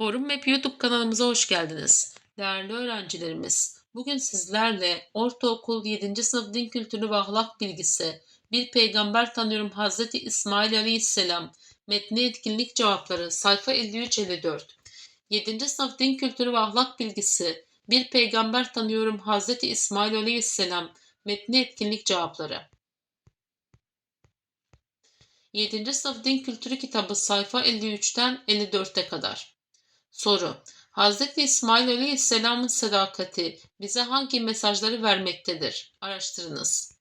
Forum Map YouTube kanalımıza hoş geldiniz. Değerli öğrencilerimiz, bugün sizlerle ortaokul 7. sınıf din kültürü ve ahlak bilgisi, bir peygamber tanıyorum Hazreti İsmail Aleyhisselam, metni etkinlik cevapları sayfa 53-54. 7. sınıf din kültürü ve ahlak bilgisi, bir peygamber tanıyorum Hazreti İsmail Aleyhisselam, metni etkinlik cevapları. 7. sınıf din kültürü kitabı sayfa 53'ten 54'e kadar. Soru. Hz. İsmail Aleyhisselam'ın sadakati bize hangi mesajları vermektedir? Araştırınız.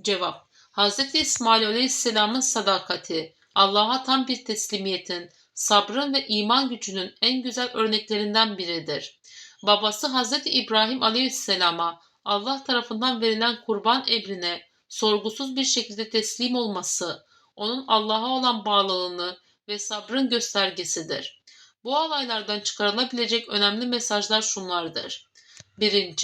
Cevap. Hz. İsmail Aleyhisselam'ın sadakati Allah'a tam bir teslimiyetin, sabrın ve iman gücünün en güzel örneklerinden biridir. Babası Hz. İbrahim Aleyhisselam'a Allah tarafından verilen kurban emrine sorgusuz bir şekilde teslim olması, onun Allah'a olan bağlılığını ve sabrın göstergesidir. Bu olaylardan çıkarılabilecek önemli mesajlar şunlardır. 1.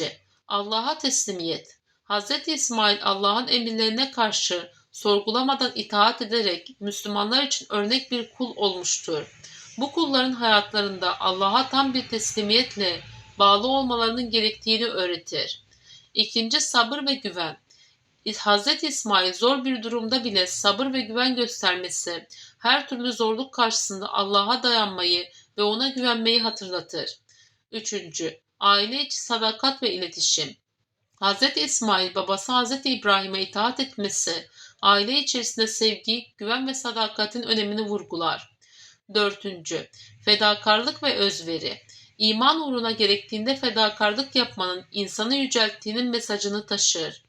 Allah'a teslimiyet. Hz. İsmail Allah'ın emirlerine karşı sorgulamadan itaat ederek Müslümanlar için örnek bir kul olmuştur. Bu kulların hayatlarında Allah'a tam bir teslimiyetle bağlı olmalarının gerektiğini öğretir. 2. Sabır ve güven. Hz. İsmail zor bir durumda bile sabır ve güven göstermesi, her türlü zorluk karşısında Allah'a dayanmayı ve ona güvenmeyi hatırlatır. 3. Aile içi sadakat ve iletişim. Hz. İsmail babası Hz. İbrahim'e itaat etmesi, aile içerisinde sevgi, güven ve sadakatin önemini vurgular. 4. Fedakarlık ve özveri. İman uğruna gerektiğinde fedakarlık yapmanın insanı yücelttiğinin mesajını taşır.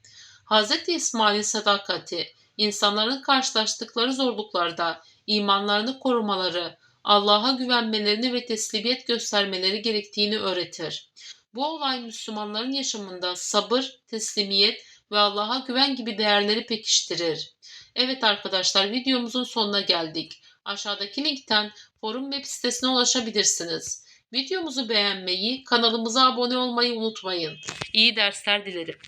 Hz. İsmail'in sadakati, insanların karşılaştıkları zorluklarda imanlarını korumaları, Allah'a güvenmelerini ve teslimiyet göstermeleri gerektiğini öğretir. Bu olay Müslümanların yaşamında sabır, teslimiyet ve Allah'a güven gibi değerleri pekiştirir. Evet arkadaşlar videomuzun sonuna geldik. Aşağıdaki linkten forum web sitesine ulaşabilirsiniz. Videomuzu beğenmeyi, kanalımıza abone olmayı unutmayın. İyi dersler dilerim.